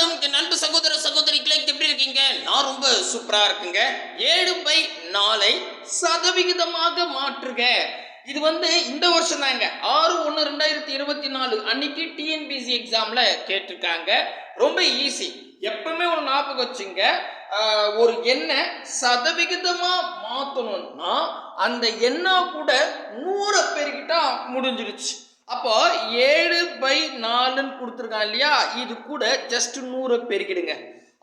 வணக்கம். அன்பு சகோதர சகோதரிகளே எப்படி இருக்கீங்க? நான் ரொம்ப சூப்பரா இருக்குங்க. ஏழு பை நாளை சதவிகிதமாக மாற்றுக. இது வந்து இந்த வருஷம் தாங்க. ஆறு ஒன்று ரெண்டாயிரத்தி இருபத்தி நாலு அன்னைக்கு டிஎன்பிசி எக்ஸாம்ல கேட்டிருக்காங்க. ரொம்ப ஈஸி எப்பவுமே ஒரு ஞாபகம் வச்சுங்க. ஒரு எண்ணை சதவிகிதமா மாத்தணும்னா அந்த எண்ணா கூட நூறை பெருக்கிட்டா முடிஞ்சிருச்சு. அப்போ ஏழு பை நாலுன்னு கொடுத்துருக்கான் இல்லையா? இது கூட ஜஸ்ட் நூறை பெருக்கிடுங்க.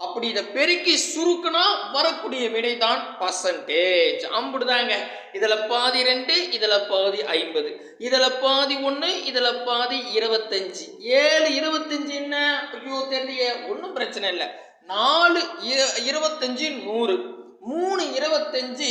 அப்படி இதை பெருக்கி சுருக்கினா வரக்கூடிய விடை தான் பர்சன்டேஜ் அம்புடுதாங்க. இதில் பாதி ரெண்டு இதில் பாதி ஐம்பது. இதில் பாதி ஒன்று இதில் பாதி இருபத்தஞ்சு. ஏழு இருபத்தஞ்சு என்ன? ஐயோ தெரியலையே. ஒன்றும் பிரச்சனை இல்லை. நாலு இருபத்தஞ்சு நூறு. மூணு இருபத்தஞ்சு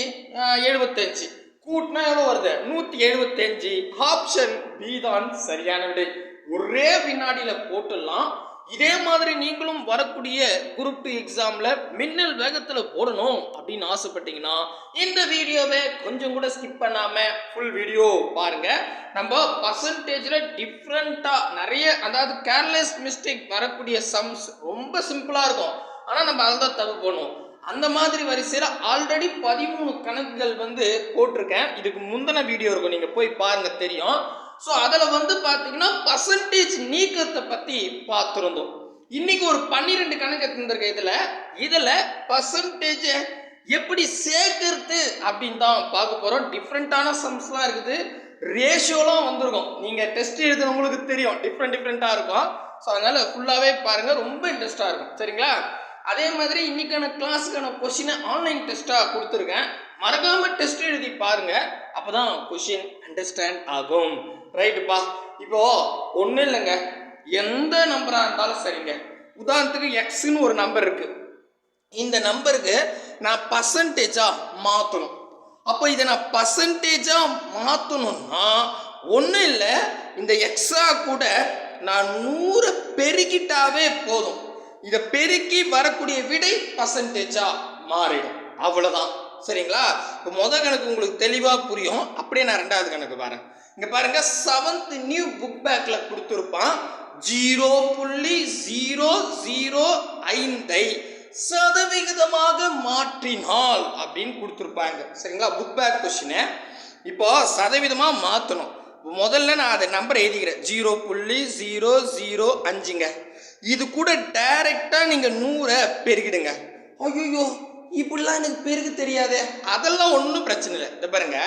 எழுபத்தஞ்சு. கூட்டினா எவ்வளோ வருது? நூற்றி எழுபத்தஞ்சு ஆப்ஷன் பி தான் சரியான விடை. ஒரே வினாடியில் போட்டுடலாம். இதே மாதிரி நீங்களும் வரக்கூடிய குரூப் டூ எக்ஸாமில் மின்னல் வேகத்தில் போடணும் அப்படின்னு ஆசைப்பட்டீங்கன்னா இந்த வீடியோவை கொஞ்சம் கூட ஸ்கிப் பண்ணாமல் ஃபுல் வீடியோ பாருங்க. நம்ம பர்சன்டேஜில் டிஃப்ரெண்ட்டாக நிறைய அதாவது கேர்லெஸ் மிஸ்டேக் வரக்கூடிய சம்ஸ் ரொம்ப சிம்பிளாக இருக்கும். ஆனால் நம்ம அதை தான் தப்பு பண்ணுவோம் அந்த மாதிரி வரிசையில் ஆல்ரெடி பதிமூணு கணக்குகள் வந்து போட்டிருக்கேன். இதுக்கு முந்தின வீடியோ இருக்கும். நீங்கள் போய் பாருங்கள் தெரியும். ஸோ அதில் வந்து பார்த்தீங்கன்னா பர்சன்டேஜ் நீக்கத்தை பற்றி பார்த்துருந்தோம். இன்னைக்கு ஒரு பன்னிரெண்டு கணக்கு எடுத்துருக்க இதில். இதில் பர்சன்டேஜை எப்படி சேர்க்கறது அப்படின்னு தான் பார்க்க போகிறோம் டிஃப்ரெண்ட்டான சம்ஸ்லாம் இருக்குது. ரேஷியோலாம் வந்திருக்கும். நீங்கள் டெஸ்ட் எழுதுனவங்களுக்கு தெரியும். டிஃப்ரெண்ட் டிஃப்ரெண்ட்டாக இருக்கும். ஸோ அதனால் ஃபுல்லாகவே பாருங்கள் ரொம்ப இன்ட்ரெஸ்ட்டாக இருக்கும். சரிங்களா? அதே மாதிரி இன்றைக்கான கிளாஸுக்கான கொஷினை ஆன்லைன் டெஸ்ட்டாக கொடுத்துருக்கேன். மறக்காமல் டெஸ்ட் எழுதி பாருங்கள் அப்போ தான் கொஷின் அண்டர்ஸ்டாண்ட் ஆகும் ரைட்டுப்பா இப்போ ஒன்றும் இல்லைங்க. எந்த நம்பராக இருந்தாலும் சரிங்க. உதாரணத்துக்கு எக்ஸ்னு ஒரு நம்பர் இருக்குது இந்த நம்பருக்கு நான் பர்சன்டேஜாக மாற்றணும் அப்போ இதை நான் பர்சன்டேஜாக மாற்றணும்னா ஒன்றும் இல்லை இந்த எக்ஸா கூட நான் நூறு பெருக்கிட்டாவே போதும். இதை பெருக்கி வரக்கூடிய விடை பர்சன்டேஜா மாறிடும். அவ்வளோதான் சரிங்களா? இப்போ முதல் கணக்கு உங்களுக்கு தெளிவாக புரியும். அப்படியே நான் ரெண்டாவது கணக்கு பாருங்க இங்கே பாருங்க செவன்த் நியூ புக் பேக்கில் கொடுத்துருப்பான். ஜீரோ புள்ளி ஜீரோ ஜீரோ ஐந்தை சதவிகிதமாக மாற்றினால் அப்படின்னு கொடுத்துருப்பாங்க. சரிங்களா? புக் பேக் கொஷினை இப்போ சதவீதமாக மாற்றணும் முதல்ல நான் அதை நம்பர் எழுதிக்கிறேன். ஜீரோ புள்ளி ஜீரோ ஜீரோ அஞ்சுங்க இது கூட டைரெக்டாக நீங்கள் நூறை பெருகிடுங்க. ஐயோ இப்படிலாம் எனக்கு பெருக தெரியாது. அதெல்லாம் ஒன்றும் பிரச்சனை இல்லை. இந்த பாருங்க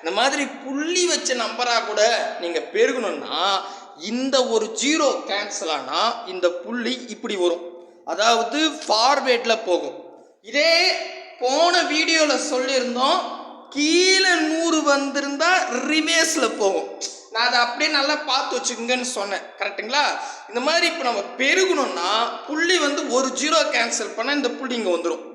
இந்த மாதிரி புள்ளி வச்ச நம்பராக கூட நீங்கள் பெருகணும்னா இந்த ஒரு ஜீரோ கேன்சல் ஆனால் இந்த புள்ளி இப்படி வரும். அதாவது ஃபார்வேர்டில் போகும். இதே போன வீடியோவில் சொல்லியிருந்தோம் கீழே நூறு வந்திருந்தா ரிவேர்ஸில் போகும். நான் அதை அப்படியே நல்லா பார்த்து வச்சுக்கோங்கன்னு சொன்னேன். கரெக்ட்டுங்களா? இந்த மாதிரி இப்போ நம்ம பெருகணும்னா புள்ளி வந்து ஒரு ஜீரோ கேன்சல் பண்ணால் இந்த புள்ளி இங்கே வந்துடும்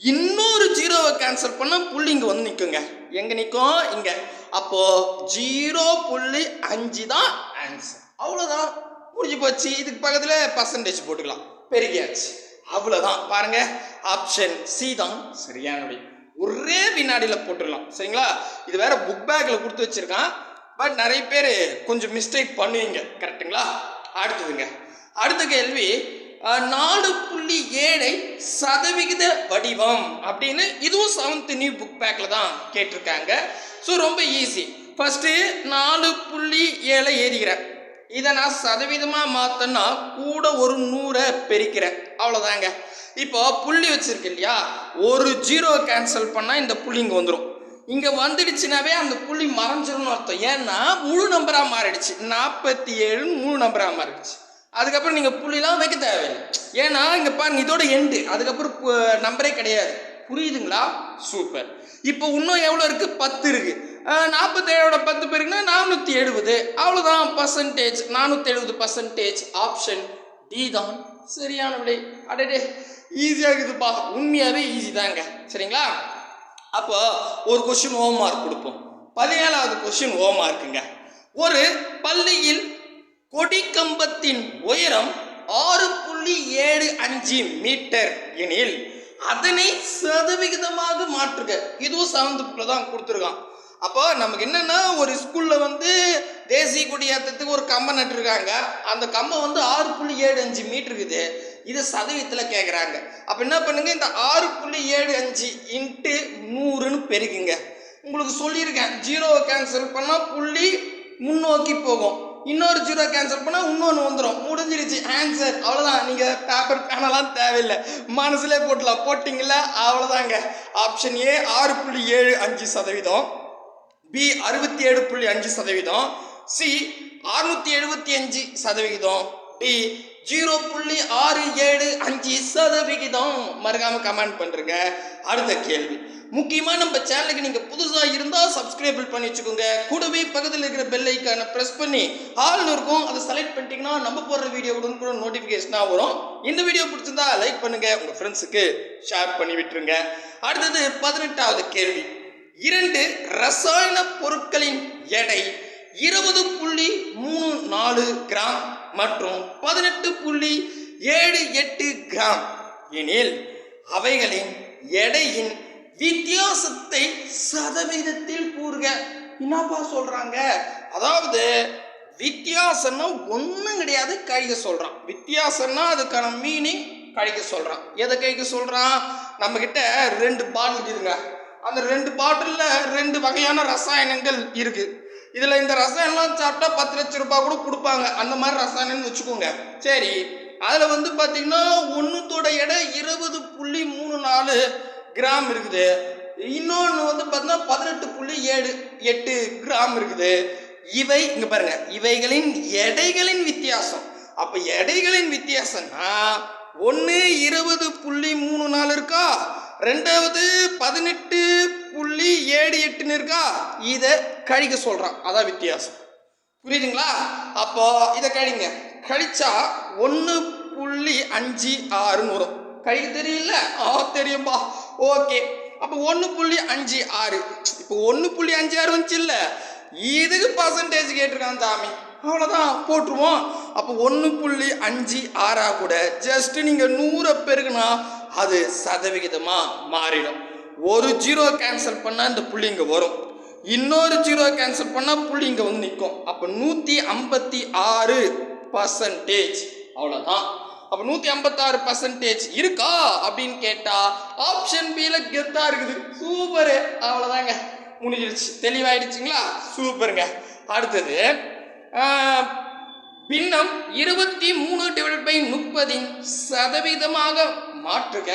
இன்னொரு ஜீரோவை கேன்சல் பண்ணால் புள்ளி இங்கே வந்து நிற்குங்க எங்கே நிற்கும் இங்கே. அப்போது ஜீரோ புள்ளி அஞ்சு தான் ஆன்சர் அவ்வளோதான் முடிஞ்சு போச்சு. இதுக்கு பக்கத்தில் பர்சன்டேஜ் போட்டுக்கலாம். பெருகியாச்சு. அவ்வளோதான் பாருங்கள் ஆப்ஷன் சி தான் சரியான ஒரே வினாடியில் போட்டுடலாம். சரிங்களா? இது வேற புக் பேக்கில் கொடுத்து வச்சுருக்கான். பட் நிறைய பேர் கொஞ்சம் மிஸ்டேக் பண்ணுவீங்க. கரெக்ட்டுங்களா அடுத்ததுங்க. அடுத்த கேள்வி நாலு புள்ளி ஏழை சதவிகித வடிவம் அப்படின்னு இதுவும் செவன்த் நியூ புக் பேக்கில் தான் கேட்டிருக்காங்க. ஸோ ரொம்ப ஈஸி ஃபஸ்ட்டு நாலு புள்ளி ஏழை ஏறிக்கிறேன். இதை நான் சதவீதமாக மாற்றேன்னா கூட ஒரு நூறை பெருக்கிறேன். அவ்வளோதாங்க இப்போ புள்ளி வச்சுருக்கு இல்லையா? ஒரு ஜீரோ கேன்சல் பண்ணால் இந்த புள்ளி இங்கே வந்துடும் இங்கே வந்துடுச்சுனாவே அந்த புள்ளி மறைஞ்சிரும்னு அர்த்தம். ஏன்னா முழு நம்பராக மாறிடுச்சு. நாற்பத்தி ஏழு முழு நம்பராக மாறிடுச்சு. அதுக்கப்புறம் நீங்கள் புள்ளிலாம் வைக்க தேவையில்லை. ஏன்னா இங்கே பாருங்க இதோட எண்டு அதுக்கப்புறம் நம்பரே கிடையாது. புரியுதுங்களா? சூப்பர். இப்போ இன்னும் எவ்வளோ இருக்குது பத்து இருக்குது நாற்பத்தேழோட பத்து பேருக்குன்னா நானூற்றி எழுபது அவ்வளோதான் பர்சன்டேஜ் நானூற்றி எழுபது பர்சன்டேஜ் ஆப்ஷன் டி தான். சரியான விடை. அடடே. ஈஸியாக இருக்குதுப்பா. உண்மையாகவே ஈஸி தாங்க. சரிங்களா? அப்போ ஒரு கொஷின் ஓ மார்க் கொடுப்போம். பதினேழாவது கொஷின் ஓ மார்க்குங்க ஒரு பள்ளியில் கொடிக்கம்பத்தின் உயரம் ஆறு புள்ளி ஏழு அஞ்சு மீட்டர் எனில் அதனை சதவிகிதமாக மாற்றுக. இதுவும் செவன்த் புக்கில் தான் கொடுத்துருக்கான். அப்போ நமக்கு என்னன்னா ஒரு ஸ்கூலில் வந்து தேசிய கொடி ஏற்றத்துக்கு ஒரு கம்பம் நட்டுருக்காங்க. அந்த கம்பம் வந்து ஆறு புள்ளி ஏழு அஞ்சு மீட்டர் இருக்குது. இது சதவீதத்தில் கேட்குறாங்க அப்போ என்ன பண்ணுங்க? இந்த ஆறு புள்ளி ஏழு அஞ்சு இன்ட்டு நூறுன்னு பெருக்குங்க. உங்களுக்கு சொல்லியிருக்கேன். ஜீரோவை கேன்சல் பண்ணால் புள்ளி முன்னோக்கி போகும். இன்னொரு ஜீரோ கேன்சல் பண்ணால் இன்னொன்று வந்துடும் முடிஞ்சிருச்சு. ஆன்சர் அவ்வளோதான் நீங்கள் பேப்பர் பேனெல்லாம் தேவையில்லை. மனசுலேயே போட்டலாம். போட்டிங்கள அவ்வளோதாங்க ஆப்ஷன் ஏ ஆறு புள்ளி ஏழு அஞ்சு சதவீதம். பி அறுபத்தி ஏழு புள்ளி அஞ்சு சதவீதம். சி அறுநூற்றி எழுபத்தி அஞ்சு சதவிகிதம் டி ஜீரோ புள்ளி ஆறு ஏழு அஞ்சு சதவிகிதம். மறக்காம கமெண்ட் பண்ணுங்க அடுத்த கேள்வி. முக்கியமா நம்ம சேனலுக்கு நீங்க புதுசா இருந்தா சப்ஸ்கிரைபிள் பண்ணி வச்சுக்கோங்க. கூடவே பக்கத்தில் இருக்கிற பெல் ஐக்கானை பிரஸ் பண்ணி ஆள்னு இருக்கும். அதை செலக்ட் பண்ணிட்டீங்கன்னா நம்ம போடுற வீடியோ கூட நோட்டிஃபிகேஷனாக வரும். இந்த வீடியோ பிடிச்சிருந்தா லைக் பண்ணுங்க. உங்க ஃப்ரெண்ட்ஸுக்கு ஷேர் பண்ணி விட்டுருங்க. அடுத்தது பதினெட்டாவது கேள்வி. இரண்டு ரசாயன பொருட்களின் எடை இருபது புள்ளி மூணு நாலு கிராம். மற்றும் பதினெட்டு புள்ளி ஏழு எட்டு கிராம். எனில் அவைகளின் எடையின் வித்தியாசத்தை சதவீதத்தில் கூறுக. என்னப்பா சொல்றாங்க? அதாவது வித்தியாசம்னா ஒன்றும் கிடையாது கழிக்க சொல்றான். வித்தியாசம்னா அதுக்கான மீனிங் கழிக்க சொல்றான். எதை கழிக்க சொல்றான்? நம்ம கிட்ட ரெண்டு பாட்டில் இருக்குதுங்க அந்த ரெண்டு பாட்டிலில் ரெண்டு வகையான ரசாயனங்கள் இருக்கு. இதில் இந்த ரசாயனம்லாம் சாப்பிட்டா பத்து லட்ச ரூபாய் கூட கொடுப்பாங்க. அந்த மாதிரி ரசாயனம்னு வச்சுக்கோங்க. சரி அதில் வந்து பார்த்தீங்கன்னா ஒன்றுத்தோட எடை இருபது புள்ளி மூணு நாலு கிராம் இருக்குது. இன்னொன்று வந்து பார்த்தீங்கன்னா பதினெட்டு புள்ளி ஏழு எட்டு கிராம் இருக்குது. இவை இங்கே பாருங்க இவைகளின் எடைகளின் வித்தியாசம். அப்போ எடைகளின் வித்தியாசம்னா ஒன்று இருபது புள்ளி மூணு நாலு இருக்கா? ரெண்டாவது பதினெட்டு புள்ளி ஏழு எட்டுன்னு இருக்கா? இதை கழிக்க சொல்கிறான் அதான் வித்தியாசம். புரியுதுங்களா? அப்போ இதை கழிங்க. கழிச்சா ஒன்று புள்ளி அஞ்சு ஆறுன்னு வரும். கழிக்க தெரியல ஆ தெரியும்பா. ஓகே. அப்போ ஒன்று புள்ளி அஞ்சு ஆறு. இப்போ ஒன்று புள்ளி அஞ்சு ஆறு வந்துச்சு இல்லை? இதுக்கு பர்சன்டேஜ் கேட்டிருக்கான் சாமி. அவ்வளோதான் போட்டுருவோம். அப்போ ஒன்று புள்ளி அஞ்சு ஆறாக கூட ஜஸ்ட் நீங்கள் நூறை பெருக்குனா அது சதவிகிதமாக மாறிடும். ஒரு ஜீரோ கேன்சல் பண்ணால் இந்த புள்ளி இங்கே வரும். இன்னொரு ஜீரோ கேன்சல் பண்ணால் புள்ளி இங்கே வந்து நிற்கும் அப்போ நூற்றி ஐம்பத்தி ஆறு பர்சன்டேஜ் அவ்வளோதான் அப்போ நூற்றி ஐம்பத்தாறு பர்சன்டேஜ் இருக்கா அப்படின்னு கேட்டால் ஆப்ஷன் பியில் கெத்தாக இருக்குது. சூப்பரு அவ்வளோதாங்க முடிஞ்சிருச்சு. தெளிவாயிடுச்சுங்களா? சூப்பருங்க அடுத்தது பின்னம் இருபத்தி மூணு டிவைட் பை முப்பதின் சதவீதமாக மாற்றுக.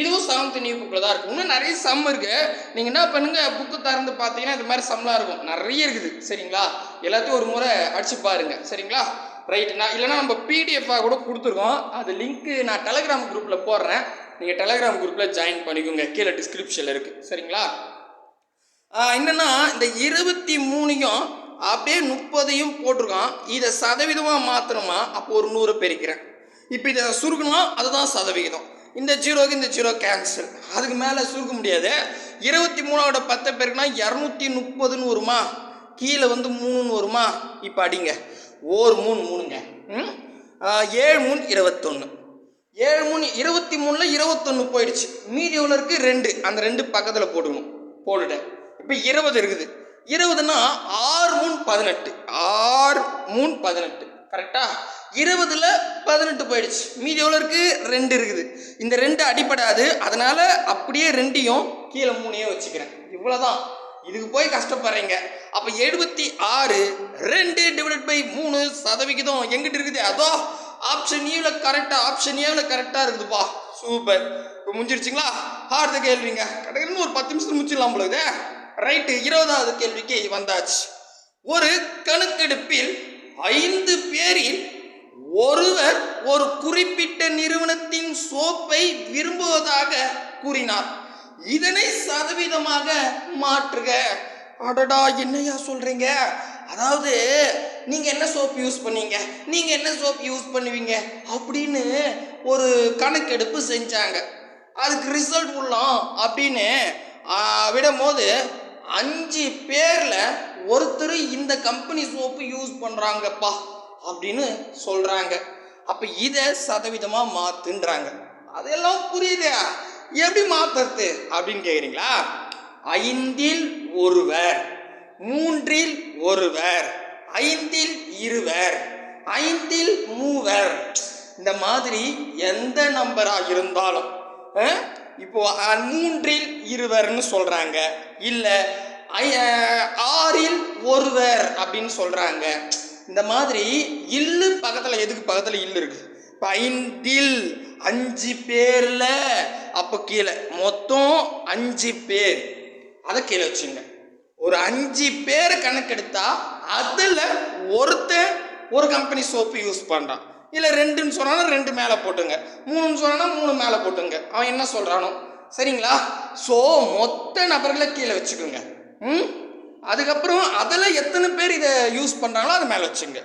இதுவும் செவன்த் நியூ புக்கில் தான் இருக்கும் இன்னும் நிறைய சம் இருக்குது நீங்கள் என்ன பண்ணுங்கள் புக்கு திறந்து பார்த்தீங்கன்னா இது மாதிரி சம்லாம் இருக்கும். நிறைய இருக்குது. சரிங்களா? எல்லாத்தையும் ஒரு முறை அடிச்சு பாருங்கள் சரிங்களா? ரைட்டுண்ணா நான் இல்லைன்னா நம்ம பிடிஎஃபாக கூட கொடுத்துருக்கோம். அது லிங்க்கு நான் டெலகிராம் குரூப்பில் போடுறேன். நீங்கள் டெலகிராம் குரூப்பில் ஜாயின் பண்ணிக்கோங்க. கீழே டிஸ்கிரிப்ஷனில் இருக்குது சரிங்களா? என்னென்னா என்னன்னா இந்த இருபத்தி மூணையும் அப்படியே முப்பதையும் போட்டிருக்கான். இதை சதவீதமாக மாற்றணுமா அப்போ ஒரு நூறு பெருக்கிறேன். இப்போ இதை சுருக்கணும் அதுதான் சதவிகிதம். இந்த ஜீரோக்கு இந்த ஜீரோ கேன்சல் அதுக்கு மேலே சுருக்க முடியாது. இருபத்தி மூணோட பத்தை பேருக்குனா இரநூத்தி முப்பதுன்னு வருமா? கீழே வந்து மூணுன்னு வருமா? இப்போ அடிங்க. ஓர் மூணு மூணுங்க. ம்? ஏழு மூணு இருபத்தொன்று ஏழு மூணு இருபத்தி மூணில் இருபத்தொன்று போயிடுச்சு. மீதி எவ்வளோ இருக்குது ரெண்டு. அந்த ரெண்டு பக்கத்தில் போட்டுக்கணும். போட்டுட்டேன். இப்போ இருபது இருக்குது. இருபதுன்னா ஆறு மூணு பதினெட்டு. ஆறு மூணு பதினெட்டு. கரெக்டாக இருபதுல பதினெட்டு போயிடுச்சு. மீதி எவ்வளோ இருக்குது ரெண்டு இருக்குது. இந்த ரெண்டு அடிப்படாது அதனால் அப்படியே ரெண்டையும் கீழே மூணையும் வச்சுக்கிறேன். இவ்வளோதான் இதுக்கு போய் கஷ்டப்படுறீங்க. அப்போ எழுபத்தி ஆறு ரெண்டு டிவைட் பை மூணு சதவிகிதம் எங்கிட்ட இருக்குது? அதோ ஆப்ஷன் ஏவில் கரெக்டாக ஆப்ஷன் ஏவில் கரெக்டாக இருக்குதுப்பா. சூப்பர் இப்போ முடிஞ்சிருச்சுங்களா? அடுத்த கேள்விங்க. கடைன்னு ஒரு பத்து நிமிஷம் முடிச்சிடலாம் பொழுது ரைட்டு இருபதாவது கேள்விக்கு வந்தாச்சு. ஒரு கணக்கெடுப்பில் ஐந்து பேரில் ஒருவர் ஒரு குறிப்பிட்ட நிறுவனத்தின் சோப்பை விரும்புவதாக கூறினார். இதனை சதவீதமாக மாற்றுக. அடடா என்னையா சொல்றீங்க? அதாவது நீங்க என்ன சோப் யூஸ் பண்ணீங்க? நீங்க என்ன சோப் யூஸ் பண்ணுவீங்க? அப்படின்னு ஒரு கணக்கெடுப்பு செஞ்சாங்க. அதுக்கு ரிசல்ட் உள்ளோம் அப்படின்னு ஆ, விடும்போது அஞ்சு பேர்ல ஒருத்தர் இந்த கம்பெனி சோப்பு யூஸ் பண்றாங்கப்பா. அப்படின்னு சொல்கிறாங்க அப்போ இதை சதவீதமாக மாற்றுன்றாங்க அதெல்லாம் புரியுதா? எப்படி மாற்றுறது அப்படின்னு கேட்குறீங்களா ஐந்தில் ஒருவர் மூன்றில் ஒருவர் ஐந்தில் இருவர் ஐந்தில் மூவர். இந்த மாதிரி எந்த நம்பராக இருந்தாலும் இப்போ மூன்றில் இருவர்னு சொல்கிறாங்க இல்லை ஐ- ஆறில் ஒருவர் அப்படின்னு சொல்கிறாங்க இந்த மாதிரி இல்லு பக்கத்தில் எதுக்கு பக்கத்தில் இல்லு இருக்கு? இப்ப அஞ்சு பேரில். அப்போ கீழே மொத்தம் அஞ்சு பேர். அதை கீழே வச்சுங்க. ஒரு அஞ்சு பேர் கணக்கெடுத்தா அதில் ஒருத்தன் ஒரு கம்பெனி சோப்பு யூஸ் பண்ணுறான் இல்லை ரெண்டுன்னு சொன்னாலும் ரெண்டு மேலே போட்டுங்க. மூணுன்னு சொன்னா மூணு மேலே போட்டுங்க. அவன் என்ன சொல்கிறானோ சரிங்களா? ஸோ மொத்த நபர்களை கீழே வச்சுக்கோங்க. ம்? அதுக்கப்புறம் அதில் எத்தனை பேர் இதை யூஸ் பண்ணுறாங்களோ அதை மேலே வச்சுங்க.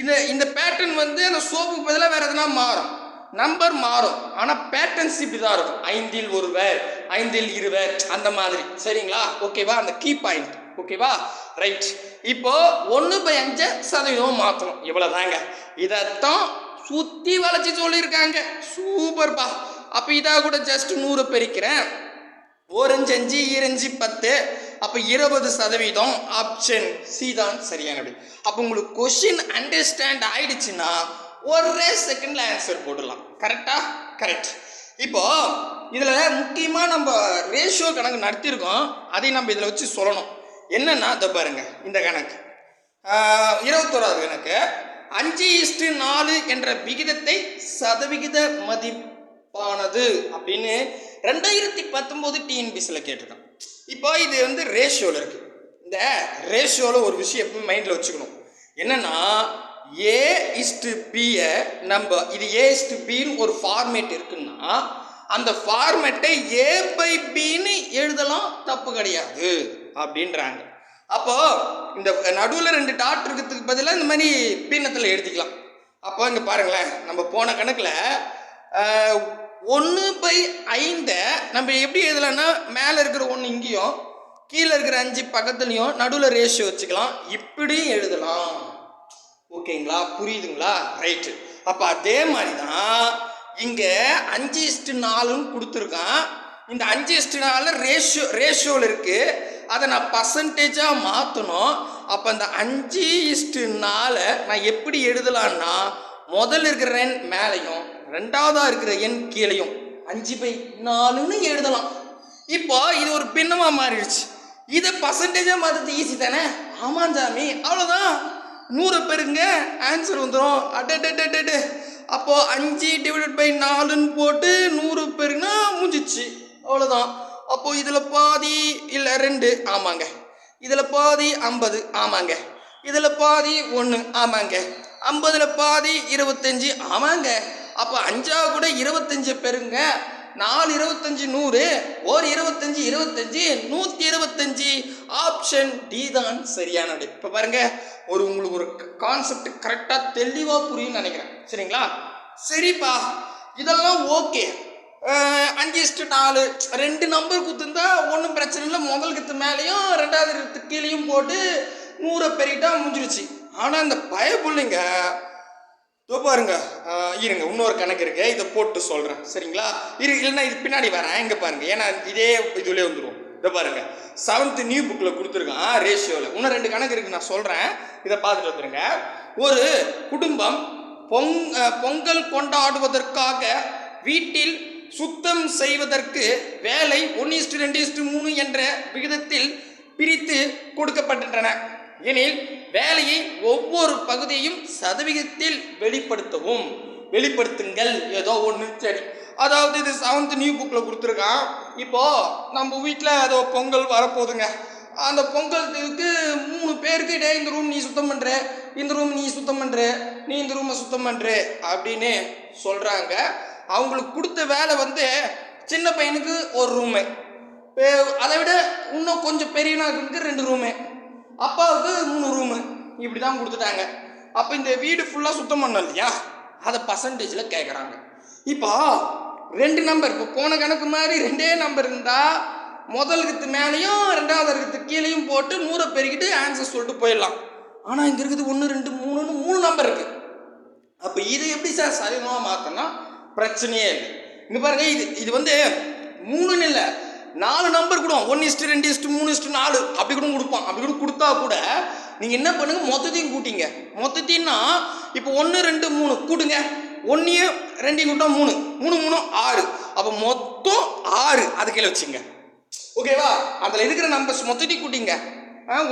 இந்த இந்த பேட்டர்ன் வந்து அந்த சோப்புக்கு பதிலாக வேறு எதுனா மாறும். நம்பர் மாறும். ஆனால் பேட்டர்ன்ஸ் இப்படி தான் இருக்கும். ஐந்தில் ஒருவர் ஐந்தில் இருவர் அந்த மாதிரி. சரிங்களா? ஓகேவா அந்த கீ பாயிண்ட் ஓகேவா ரைட் இப்போ ஒன்று பை அஞ்சு சதவீதம் மாற்றணும் இவ்வளோதாங்க இதைத்தான் சுற்றி வளைச்சி சொல்லியிருக்காங்க. சூப்பர்ப்பா அப்போ இதாக கூட ஜஸ்ட் நூறு பெருக்கிறேன். ஓரஞ்சு அஞ்சு ஈரஞ்சு பத்து. அப்போ இருபது சதவீதம் ஆப்ஷன் சி தான் சரியானது அப்போ உங்களுக்கு கொஷின் அண்டர்ஸ்டாண்ட் ஆயிடுச்சுன்னா ஒரே செகண்ட்ல ஆன்சர் போட்டுடலாம். கரெக்டா கரெக்ட் இப்போ இதில் முக்கியமாக நம்ம ரேஷியோ கணக்கு நடத்தியிருக்கோம் அதை நம்ம இதில் வச்சு சொல்லணும். என்னன்னா இதை பாருங்க இந்த கணக்கு. இருபத்தோராது கணக்கு. அஞ்சு இஸ்டு நாலு என்ற விகிதத்தை சதவிகித மதிப்பானது அப்படின்னு ரெண்டாயிரத்தி பத்தொம்போது டிஎன்பிசியில் கேட்டிருக்கான் இப்போ இது வந்து ரேஷியோவில் இருக்குது இந்த ரேஷியோவில் ஒரு விஷயம் எப்பவும் மைண்டில் வச்சுக்கணும். என்னென்னா ஏ இஸ்டு பியை நம்ம இது ஏ இஸ்டு பின்னு ஒரு ஃபார்மேட் இருக்குன்னா அந்த ஃபார்மேட்டை ஏ பை பின்னு எழுதலாம் தப்பு கிடையாது அப்படின்றாங்க. அப்போ இந்த நடுவில் ரெண்டு டாட் இருக்கிறதுக்கு பதிலாக இந்த மாதிரி பின்னத்தில் எழுதிக்கலாம். அப்போ இங்கே பாருங்களேன் நம்ம போன கணக்கில் ஒன்று பை ஐந்தை நம்ம எப்படி எழுதலாம்னா மேலே இருக்கிற ஒன்று இங்கேயும் கீழே இருக்கிற அஞ்சு பக்கத்துலேயும் நடுவில் ரேஷியோ வச்சுக்கலாம். இப்படியும் எழுதலாம். ஓகேங்களா? புரியுதுங்களா? ரைட்டு அப்போ அதே மாதிரி தான் இங்கே அஞ்சு இஸ்டு நாலுன்னு கொடுத்துருக்கான். இந்த அஞ்சு இஸ்டு நாலு ரேஷியோ ரேஷியோவில் இருக்குது அதை நான் பர்சன்டேஜாக மாற்றணும் அப்போ அந்த அஞ்சு இஸ்டு நாலை நான் எப்படி எழுதலான்னா முதல்ல இருக்கிற ரெண்டு மேலேயும் ரெண்டாவதாக இருக்கிற எண் கீழேயும் அஞ்சு பை நாலுன்னு எழுதலாம். இப்போ இது ஒரு பின்னமாக மாறிடுச்சு. இதை பர்சன்டேஜாக மாற்றுறது ஈஸி தானே? ஆமாம் சாமி அவ்வளோதான் நூறு பேருங்க ஆன்சர் வந்துடும் அடடடடடு. அப்போ அஞ்சு டிவைடட் பை நாலுன்னு போட்டு நூறு பேருக்குன்னா முடிஞ்சிச்சு. அவ்வளோதான் அப்போ இதில் பாதி இல்லை ரெண்டு. ஆமாங்க. இதில் பாதி ஐம்பது. ஆமாங்க. இதில் பாதி ஒன்று ஆமாங்க. ஐம்பதில் பாதி இருபத்தஞ்சி. ஆமாங்க. அப்போ அஞ்சா கூட இருபத்தஞ்சு பெருங்க நாலு இருபத்தஞ்சு நூறு. ஒரு இருபத்தஞ்சு இருபத்தஞ்சு. நூற்றி இருபத்தஞ்சு. ஆப்ஷன் டி தான் சரியானது. இப்போ பாருங்க ஒரு உங்களுக்கு ஒரு கான்செப்ட் கரெக்டாக தெளிவாக புரியும்னு நினைக்கிறேன். சரிங்களா? சரிப்பா. இதெல்லாம் ஓகே அஞ்சு இஸ்டு நாலு. ரெண்டு நம்பர் கொடுத்துருந்தா ஒன்றும் பிரச்சனை இல்லை. முதல்கத்து மேலேயும் ரெண்டாவது கீழேயும் போட்டு நூறை பெருகிட்டா முடிஞ்சிருச்சு. ஆனால் இந்த பய பிள்ளைங்க இதோ பாருங்க. இருங்க இன்னொரு கணக்கு இருக்கு. இதை போட்டு சொல்கிறேன் சரிங்களா? இரு இல்லைன்னா இது பின்னாடி வரேன். எங்கே பாருங்க. ஏன்னா இதே இதுலேயே வந்துடும் இதை பாருங்க. செவன்த் நியூ புக்கில் கொடுத்துருக்கான் ரேஷியோவில் இன்னும் ரெண்டு கணக்கு இருக்கு. நான் சொல்கிறேன் இதை பார்த்துட்டு வந்துருங்க. ஒரு குடும்பம் பொங் பொங்கல் கொண்டாடுவதற்காக வீட்டில் சுத்தம் செய்வதற்கு வேலை ஒன்று இஸ்டு ரெண்டு இஸ்டு மூணு என்ற விகிதத்தில் பிரித்து கொடுக்கப்பட்டின்றன எனில் வேலையை ஒவ்வொரு பகுதியையும் சதவிகிதத்தில் வெளிப்படுத்தவும். வெளிப்படுத்துங்கள். ஏதோ ஒன்று சரி. அதாவது இது செவன்த் நியூ புக்கில் கொடுத்துருக்கான். இப்போது நம்ம வீட்டில் ஏதோ பொங்கல் வரப்போகுதுங்க. அந்த பொங்கல் இதுக்கு மூணு பேருக்கு டே இந்த ரூம் நீ சுத்தம் பண்ணுற இந்த ரூம் நீ சுத்தம் பண்ணுற நீ இந்த ரூமை சுத்தம் பண்ணுற அப்படின்னு சொல்கிறாங்க அவங்களுக்கு கொடுத்த வேலை வந்து சின்ன பையனுக்கு ஒரு ரூமு அதை விட இன்னும் கொஞ்சம் பெரியவனுக்கு ரெண்டு ரூமு அப்பாவுக்கு மூணு ரூமு இப்படி தான் கொடுத்துட்டாங்க. அப்போ இந்த வீடு ஃபுல்லாக சுத்தம் பண்ணோம் இல்லையா? அதை பர்சன்டேஜில் கேட்குறாங்க இப்போ ரெண்டு நம்பர் இப்போ போன கணக்கு மாதிரி ரெண்டே நம்பர் இருந்தால் முதல் கத்து மேலேயும் ரெண்டாவது இருக்கிறது கீழேயும் போட்டு நூறை பெருக்கிட்டு ஆன்சர் சொல்லிட்டு போயிடலாம். ஆனால் இங்கே இருக்குது ஒன்று ரெண்டு மூணுன்னு மூணு நம்பர் இருக்குது அப்போ இது எப்படி சார் சரிமாக மாற்றினா பிரச்சனையே இல்லை. இங்கே பாருங்க இது இது வந்து மூணுன்னு இல்லை. நாலு நம்பர் கூட ஒன் இஸ்ட்டு ரெண்டு இஸ்ட்டு மூணு இஸ்ட்டு நாலு. அப்படி கூட கொடுப்பான். அப்படி கூட கொடுத்தா கூட நீங்கள் என்ன பண்ணுங்க? மொத்தத்தையும் கூட்டிங்க. மொத்தத்தையும்னா இப்போ ஒன்று ரெண்டு மூணு. கூட்டுங்க ஒன்றையும் ரெண்டையும் கூட்டம் மூணு. மூணு மூணு ஆறு. அப்போ மொத்தம் ஆறு. அது கீழே வச்சுங்க. ஓகேவா அதில் இருக்கிற நம்பர்ஸ் மொத்தத்தையும் கூட்டிங்க.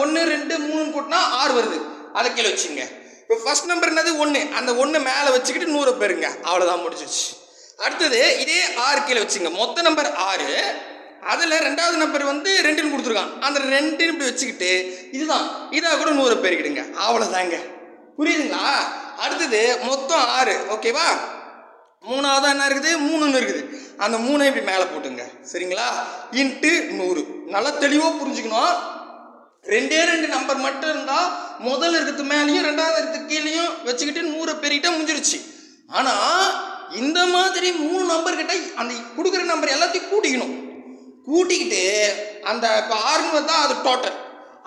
ஒன்று ரெண்டு மூணு கூட்டினா ஆறு வருது. அதை கீழே வச்சுங்க. இப்போ ஃபர்ஸ்ட் நம்பர் என்னது? ஒன்று அந்த ஒன்று மேலே வச்சுக்கிட்டு நூறு பேருங்க அவ்வளோதான் முடிஞ்சிச்சு அடுத்தது இதே ஆறு கீழே வச்சுங்க. மொத்த நம்பர் ஆறு. அதில் ரெண்டாவது நம்பர் வந்து ரெண்டுன்னு கொடுத்துருக்கான். அந்த ரெண்டுன்னு இப்படி வச்சுக்கிட்டு இதுதான். இதாக கூட நூறு பேருக்கிடுங்க அவ்வளோதாங்க புரியுதுங்களா? அடுத்தது மொத்தம் ஆறு. ஓகேவா மூணாவதா என்ன இருக்குது? மூணுன்னு இருக்குது. அந்த மூணை இப்படி மேலே போட்டுங்க. சரிங்களா? இன்ட்டு நூறு. நல்லா தெளிவாக புரிஞ்சுக்கணும். ரெண்டே ரெண்டு நம்பர் மட்டும் இருந்தால் முதல் இருக்கிறது மேலேயும் ரெண்டாவது இருக்கிறது கீழேயும் வச்சுக்கிட்டு நூறை பெருகிட்ட முடிஞ்சிருச்சு. ஆனால் இந்த மாதிரி மூணு நம்பர்கிட்ட அந்த கொடுக்குற நம்பர் எல்லாத்தையும் கூட்டிக்கணும். கூட்டிக்கிட்டு அந்த இப்போ ஆறுன்னு தான் அது டோட்டல்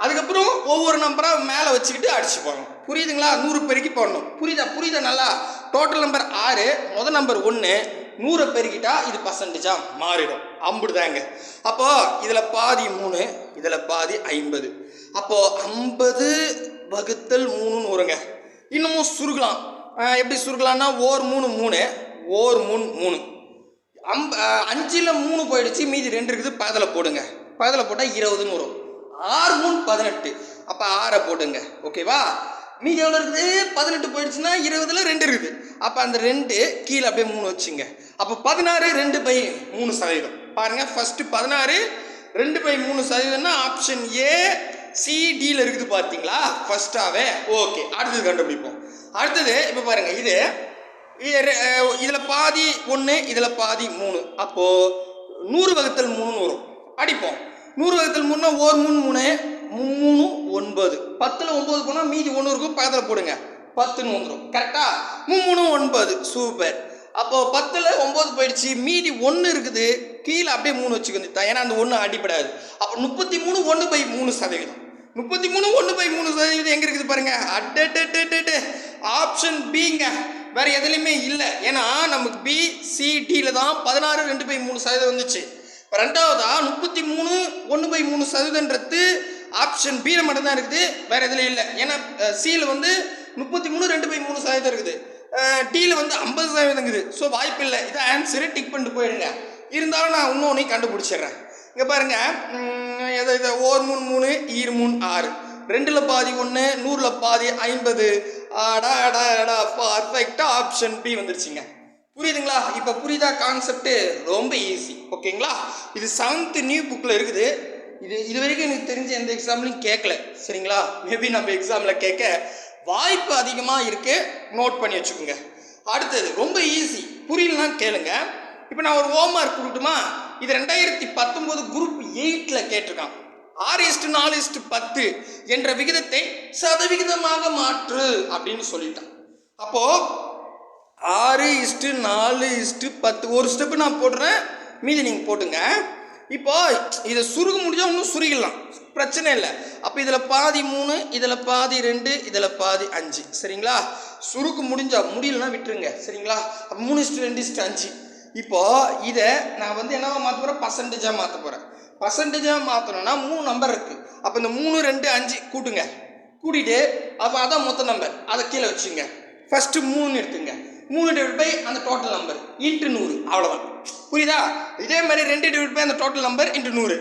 அதுக்கப்புறம் ஒவ்வொரு நம்பராக மேலே வச்சுக்கிட்டு அடிச்சு போகணும் புரியுதுங்களா? நூறு பெருக்கி போடணும். புரியுதா? புரியுதா நல்லா? டோட்டல் நம்பர் ஆறு முதல் நம்பர் ஒன்று நூறை பெருக்கிட்டா இது பர்சன்டேஜாக மாறிடும். அம்புடுதாங்க அப்போது இதில் பாதி மூணு இதில் பாதி ஐம்பது. அப்போது ஐம்பது வகுத்தல் மூணுன்னு வருங்க. இன்னமும் சுருக்கலாம். எப்படி சுருக்கலாம்னா ஓர் மூணு மூணு ஓர் மூணு மூணு. அம்ப அஞ்சில் மூணு போயிடுச்சு மீதி ரெண்டு இருக்குது பதில் போடுங்க. பதில் போட்டால் இருபதுன்னு வரும். ஆறு மூணு பதினெட்டு. அப்போ ஆறை போடுங்க. ஓகேவா? மீதி எவ்வளோ இருக்குது? பதினெட்டு போயிடுச்சுன்னா இருபதில் ரெண்டு இருக்குது. அப்போ அந்த ரெண்டு கீழே அப்படியே மூணு வச்சுங்க. அப்போ பதினாறு ரெண்டு பை மூணு சதவீதம். பாருங்கள் ஃபஸ்ட்டு பதினாறு ரெண்டு பை மூணு சதவீதம்னா ஆப்ஷன் ஏ சிடியில் இருக்குது பார்த்தீங்களா ஃபஸ்ட்டாகவே ஓகே அடுத்தது கண்டுபிடிப்போம். அடுத்தது இப்போ பாருங்கள் இது இதில் பாதி ஒன்று இதில் பாதி மூணு. அப்போது நூறு வகுத்தல் மூணுன்னு வரும். அடிப்போம். நூறு வகுத்தல் மூணுனா ஓர் மூணு மூணு மூணு ஒன்பது. பத்தில் ஒம்பது போனால் மீதி ஒன்று இருக்கும் பக்கத்தில் போடுங்க. பத்துன்னு வந்துடும் கரெக்டாக மூணு ஒன்பது. சூப்பர். அப்போது பத்தில் ஒம்பது போயிடுச்சு மீதி ஒன்று இருக்குது கீழே அப்படியே மூணு வச்சுக்கணும் ஏன்னா அந்த ஒன்று அடிப்படாது அப்போ முப்பத்தி மூணு ஒன்று பை மூணு சதவீதம். முப்பத்தி மூணு ஒன்று பை மூணு சதவீதம் எங்கே இருக்குது பாருங்க. அட்டே ஆப்ஷன் பிங்க வேறு எதுலேயுமே இல்லை. ஏன்னா நமக்கு பி சிடியில் தான் பதினாறு ரெண்டு பை மூணு சதவீதம் வந்துச்சு. இப்போ ரெண்டாவதா முப்பத்தி மூணு ஒன்று பை மூணு சதவீதன்றது ஆப்ஷன் பியில் மட்டும்தான் இருக்குது வேறு எதுலையும் இல்லை. ஏன்னா சியில் வந்து முப்பத்தி மூணு ரெண்டு பை மூணு சதவீதம் இருக்குது. டியில் வந்து ஐம்பது சதவீதம் இருக்குது. ஸோ வாய்ப்பு இல்லை. இதை ஆன்சரு டிக் பண்ணிட்டு போயிடுங்க. இருந்தாலும் நான் இன்னொன்னையும் கண்டுபிடிச்சிடுறேன். இங்கே பாருங்கள் எதை இதை ஓர் மூணு மூணு ஈர் மூணு ஆறு. ரெண்டில் பாதி ஒன்று நூறில் பாதி ஐம்பது. அடா அடா அடா பர்ஃபெக்டாக ஆப்ஷன் பி வந்துருச்சுங்க. புரியுதுங்களா? இப்போ புரியுதா கான்செப்ட்டு ரொம்ப ஈஸி ஓகேங்களா இது செவன்த் நியூ புக்கில் இருக்குது. இது இது வரைக்கும் எனக்கு தெரிஞ்ச எந்த எக்ஸாம்லையும் கேட்கல சரிங்களா? மேபி நம்ம எக்ஸாமில் கேட்க வாய்ப்பு அதிகமாக இருக்குது நோட் பண்ணி வச்சுக்கோங்க. அடுத்தது ரொம்ப ஈஸி புரியலனா கேளுங்க. இப்போ நான் ஒரு ஹோம்ஒர்க் கொடுக்கட்டுமா? இது ரெண்டாயிரத்தி பத்தொம்போது குரூப் எயிட்டில் கேட்டிருக்கான். ஆறு இஸ்ட் நாலு இஸ்ட் பத்து என்ற விகிதத்தை சதவிகிதமாக மாற்று அப்படின்னு சொல்லிட்டான். அப்போ ஆறு இஸ்ட்டு நாலு இஸ்டு பத்து ஒரு ஸ்டெப்பு நான் போடுறேன் மீதி நீங்கள் போட்டுங்க. இப்போ இதை சுருக முடிஞ்சால் இன்னும் சுருகிடலாம் பிரச்சனை இல்லை. அப்போ இதில் பாதி மூணு இதில் பாதி ரெண்டு இதில் பாதி அஞ்சு. சரிங்களா? சுருக்கு முடிஞ்சால் முடியலன்னா விட்டுருங்க. சரிங்களா? அப்போ மூணு இஸ்ட்டு ரெண்டு இஸ்ட்டு அஞ்சு. இப்போ இதை நான் வந்து என்னவா மாற்ற போகிறேன் பர்சன்டேஜாக மாற்ற போகிறேன் பர்சன்டேஜாக மாற்றணும்னா மூணு நம்பர் இருக்குது அப்போ இந்த மூணு ரெண்டு அஞ்சு கூட்டுங்க. கூட்டிகிட்டு அப்போ அதான் மொத்த நம்பர் அதை கீழே வச்சுங்க. ஃபஸ்ட்டு மூணு எடுத்துங்க. மூணு டிவைட் பை அந்த டோட்டல் நம்பர் இன்ட்டு நூறு. அவ்வளோதான் புரியுதா? இதே மாதிரி ரெண்டு டிவைட் பை அந்த டோட்டல் நம்பர் இன்ட்டு நூறு.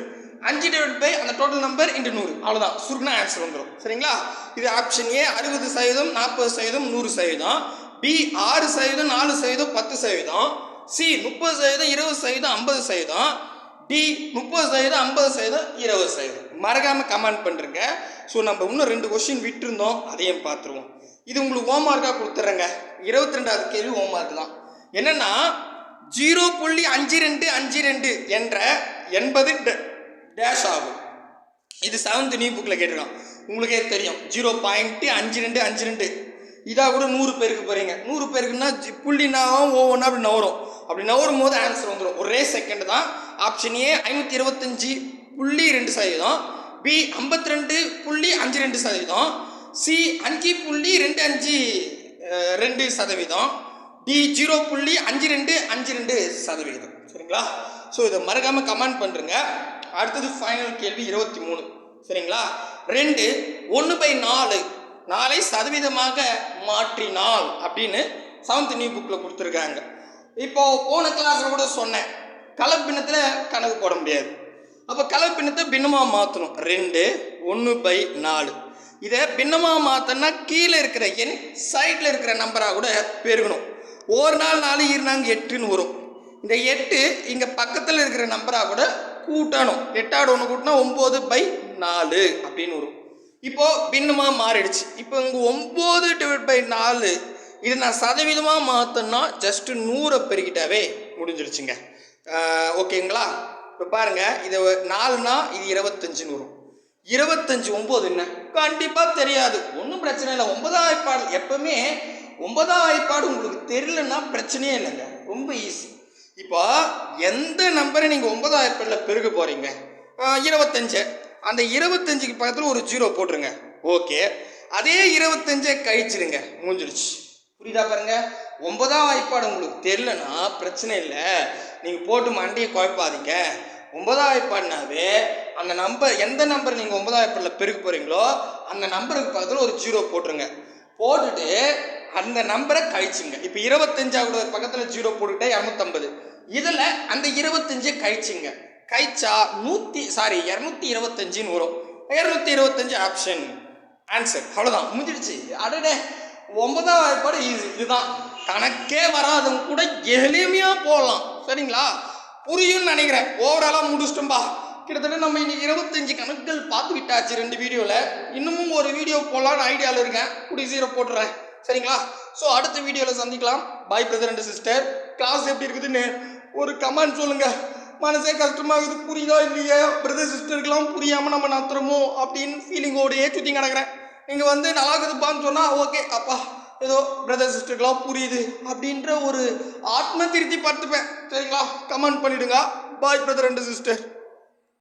அஞ்சு டிவைட் பை அந்த டோட்டல் நம்பர் இன்ட்டு நூறு. அவ்வளோதான் சுருக்குனா ஆன்சர் வந்துடும் சரிங்களா? இது ஆப்ஷன் ஏ அறுபது சதவீதம் நாற்பது சதவீதம் நூறு சதவீதம். பி ஆறு சதவீதம் நாலு சதவீதம் பத்து சதவீதம். சி முப்பது சதவீதம் இருபது சதவீதம் ஐம்பது சதவீதம். டி முப்பது சதவீதம் ஐம்பது சதவீதம் இருபது சதவீதம். மறக்காமல் கமெண்ட் பண்ணுறங்க ஸோ நம்ம இன்னும் ரெண்டு கொஷின் விட்டுருந்தோம். அதையும் பார்த்துருவோம். இது உங்களுக்கு ஹோம்ஒர்க்காக கொடுத்துட்றேங்க இருபத்தி ரெண்டாவது கேள்வி ஹோம்ஒர்க் தான். என்னென்னா ஜீரோ புள்ளி அஞ்சு ரெண்டு அஞ்சு ரெண்டு என்ற எண்பது டேஷ் ஆகும். இது செவன்த் நியூ புக்கில் கேட்டிருக்கான். உங்களுக்கே தெரியும். ஜீரோ பாயிண்ட்டு அஞ்சு ரெண்டு அஞ்சு ரெண்டு. இதாக கூட நூறு பேருக்கு போகிறீங்க நூறு பேருக்குன்னா ஜி- புள்ளினாவும் ஒவ்வொன்றா அப்படி நவரும். அப்படி நவரும் போது ஆன்சர் வந்துடும் ஒரே செகண்ட் தான். ஆப்ஷன் ஏ ஐநூற்றி இருபத்தஞ்சி புள்ளி ரெண்டு சதவீதம் பி ஐம்பத்தி ரெண்டு புள்ளி அஞ்சு ரெண்டு சதவீதம் சி அஞ்சு புள்ளி ரெண்டு அஞ்சு ரெண்டு சதவீதம் டி ஜீரோ புள்ளி அஞ்சு ரெண்டு அஞ்சு ரெண்டு சதவிகிதம் சரிங்களா? ஸோ இதை மறக்காமல் கமெண்ட் பண்ணுறங்க அடுத்தது ஃபைனல் கேள்வி இருபத்தி மூணு. சரிங்களா? ரெண்டு ஒன்று பை நாலு நாளை சதவீதமாக மாற்றினால் அப்படின்னு செவன்த் நியூ புக்கில் கொடுத்துருக்காங்க. இப்போது போன கிளாஸில் கூட சொன்னேன். கலப்பினத்தில் கணக்கு போட முடியாது. அப்போ கலப்பினத்தை பின்னமாக மாற்றணும் ரெண்டு ஒன்று பை நாலு. இதை பின்னமாக மாற்றினா கீழே இருக்கிற எண் சைடில் இருக்கிற நம்பராக கூட பெருகணும். ஒரு நாள் நாலு இருந்தாங்க எட்டுன்னு வரும். இந்த எட்டு இங்கே பக்கத்தில் இருக்கிற நம்பராக கூட கூட்டணும். எட்டாடு ஒன்று கூட்டினா ஒம்பது பை நாலு அப்படின்னு வரும். இப்போது பின்னமாக மாறிடுச்சு. இப்போ இங்கே ஒம்பது டிவைட் பை நாலு இது நான் சதவீதமாக மாற்றணும்னா ஜஸ்ட்டு நூறை பெருக்கிட்டாவே முடிஞ்சிருச்சுங்க. ஓகேங்களா? இப்போ பாருங்க இது நாலுனா இது இருபத்தஞ்சுன்னு வரும் இருபத்தஞ்சு ஒம்பது என்ன? கண்டிப்பாக தெரியாது. ஒன்றும் பிரச்சனை இல்லை. ஒன்பதாம் வாய்ப்பாடு எப்பவுமே ஒன்பதாம் வாய்ப்பாடு உங்களுக்கு தெரியலன்னா பிரச்சனையே இல்லைங்க. ரொம்ப ஈஸி இப்போ எந்த நம்பரை நீங்கள் ஒன்பதாம் வாய்ப்பாடில் பெருக போகிறீங்க இருபத்தஞ்சு. அந்த இருபத்தஞ்சுக்கு பக்கத்தில் ஒரு ஜீரோ போட்டுருங்க. ஓகே. அதே இருபத்தஞ்சை கழிச்சிடுங்க முடிஞ்சிருச்சு. புரியுதா பாருங்க? ஒன்பதாம் வாய்ப்பாடு உங்களுக்கு தெரிலனா பிரச்சனை இல்லை. நீங்கள் போட்டு மண்டையை குழப்பாதீங்க. ஒன்பதாவது வாய்ப்பாடுனாவே அந்த நம்பர் எந்த நம்பர் நீங்கள் ஒன்பதாம் வாய்ப்பாடில் பெருக்க போகிறீங்களோ அந்த நம்பருக்கு பக்கத்தில் ஒரு ஜீரோ போட்டுருங்க. போட்டுட்டு அந்த நம்பரை கழிச்சுங்க. இப்போ இருபத்தஞ்சா கூட பக்கத்தில் ஜீரோ போட்டுக்கிட்டே இரநூத்தம்பது. இதில் அந்த இருபத்தஞ்சு கழிச்சுங்க. கழிச்சா நூற்றி சாரி இரநூத்தி இருபத்தஞ்சுன்னு வரும். இரநூத்தி இருபத்தஞ்சு ஆப்ஷன் ஆன்சர் அவ்வளோதான் முடிஞ்சிடுச்சு. அடடே. ஒன்பதாம் வாய்ப்பாடு ஈஸி இதுதான். கணக்கே வராதவங்க கூட எளிமையாக போடலாம் சரிங்களா? புரியும்னு நினைக்கிறேன். ஓவராலாக முடிச்சிட்டோம்பா. கிட்டத்தட்ட நம்ம இன்னைக்கு இருபத்தஞ்சு கணக்குகள் பார்த்து விட்டாச்சு ரெண்டு வீடியோவில் இன்னமும் ஒரு வீடியோ போடலான்னு ஐடியாவில் இருக்கேன். குடி சீக்கிரம் போட்டுறேன். சரிங்களா? ஸோ அடுத்த வீடியோவில் சந்திக்கலாம். Bye brother and sister class எப்படி இருக்குதுன்னு ஒரு கமெண்ட் சொல்லுங்கள் மனசே கஷ்டமாகுது புரியுதா இல்லையா? பிரதர் சிஸ்டருக்கெல்லாம் புரியாமல் நம்ம நடத்துகிறோமோ அப்படின்னு ஃபீலிங்கோடையே சுற்றி கிடக்குறேன். நீங்கள் வந்து நல்லா இருக்குதுப்பான்னு சொன்னால் ஓகே அப்பா. ஏதோ பிரதர் சிஸ்டருக்கெலாம் புரியுது அப்படின்ற ஒரு ஆத்ம திருத்தி பார்த்துப்பேன். சரிங்களா? கமெண்ட் பண்ணிவிடுங்க பாய் பிரதர் அண்ட் சிஸ்டர்